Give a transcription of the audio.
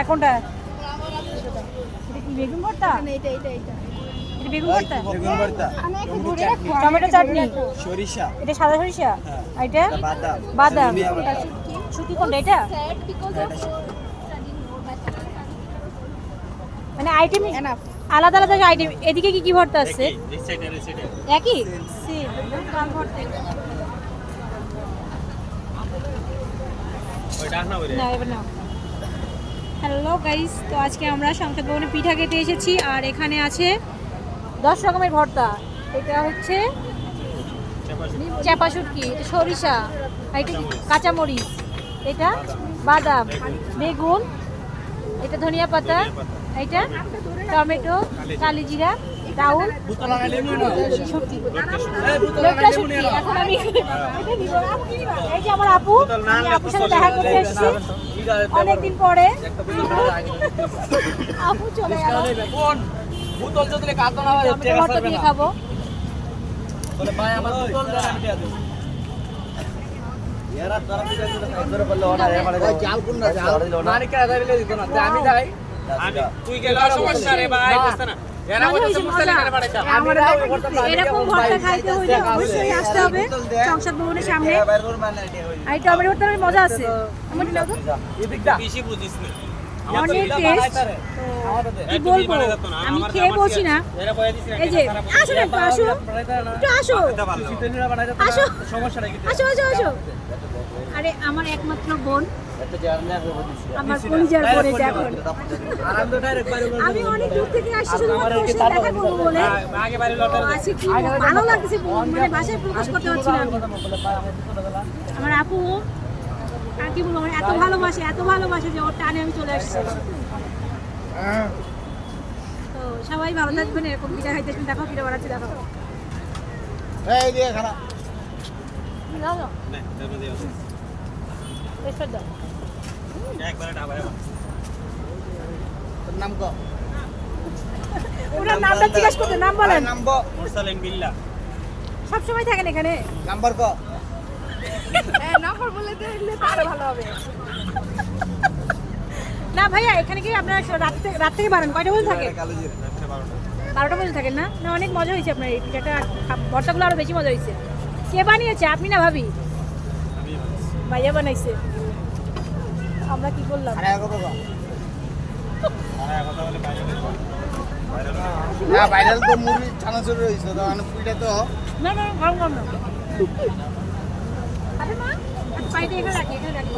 এখনটা এটা বেগুন ভর্তা? এটা এটা এটা। এটা বেগুন ভর্তা? বেগুন ভর্তা। টমেটো চাটনি? সরিষা। এটা সাদা সরিষা? হ্যাঁ। আর এটা? এটা বাদাম। বাদাম। শুকি কোনটা এটা? মানে আইটেম আলাদা আলাদা আইটেম এদিকে কি কি ভর্তা আছে? একই এবার না হ্যালো গাইস তো আজকে আমরা সংসদ ভবনে পিঠা খেতে এসেছি, আর এখানে আছে দশ রকমের ভর্তা। এটা হচ্ছে চাপা শুটকি, এটা সরিষা এটা কাঁচামরিচ। এটা বাদাম, বেগুন, এটা ধনিয়া পাতা, এটা টমেটো কালিজিরা লোকটা শুটকি, এখন আমি এই যে আমার আপু আপুর সাথে দেখা করতে এসেছি। অনেকদিন পরে। আপু চলে গেল। বোতল যদি কাতো না হয় আমি দিয়ে খাব। বলে ভাই আমার দেন দিয়ে দেব। মানে আমি তুই গেলে সমস্যা রে ভাই বুঝছ না। মজা আমি এরকম ভর্তা খাইতে হইলে অবশ্যই আসতে হবে। সংসদ ভবনের সামনে। আর টমেটো ভর্তার মজা আছে। আমার নাও তো এদিকটা বেশি বুঝিস না। অনেক টেস্ট কি বলব? আমি খেয়ে বলছি না। এই যে আসো না আসো একটু আসো। আসো। সমস্যা নাই আসো আসো আসো। আরে আমার একমাত্র বোন। আমার কলিজার আমি অনেক দূর থেকে আসছি দেখা করব বলে। ভালো লাগতেছে মানে ভাষায় প্রকাশ করতে পারছি না আমার আপু আর কি বলব আমার এত ভালোবাসে এত ভালোবাসে যে ওর টানে আমি চলে আসছি। তো সবাই ভালো থাকবেন এরকম পিঠা খাইতে আসবেন। দেখো পিঠা বানাচ্ছি দেখো। এই দিয়ে খারাপ। ডাবায় তোর নাম কো? ওনার নামটা জিজ্ঞাসা করতে নাম বলেন। নাম বো মুরসালিন বিল্লাহ সবসময় থাকেন এখানে? নাম্বার কো? হ্যাঁ নাম্বার বলে দিলে ভালো হবে। না ভাইয়া এখানে কি আপনার রাত থেকে রাত থেকে বাড়ান কয়টা বলে থাকে? বারোটা। পর্যন্ত থাকেন না? না অনেক মজা হয়েছে আপনার এই পিঠাটা। ভর্তাগুলো আরও বেশি মজা হয়েছে। কে বানিয়েছে? আপনি না ভাবি? ভাইয়া বানাইছে। আমরা কি করলাম? না ভাইরাল তো মুড়ি চানাচুর রইছে তো মানে পিঠা তো। না না না আরে মা পাইতে এখানে রাখি এখানে রাখি।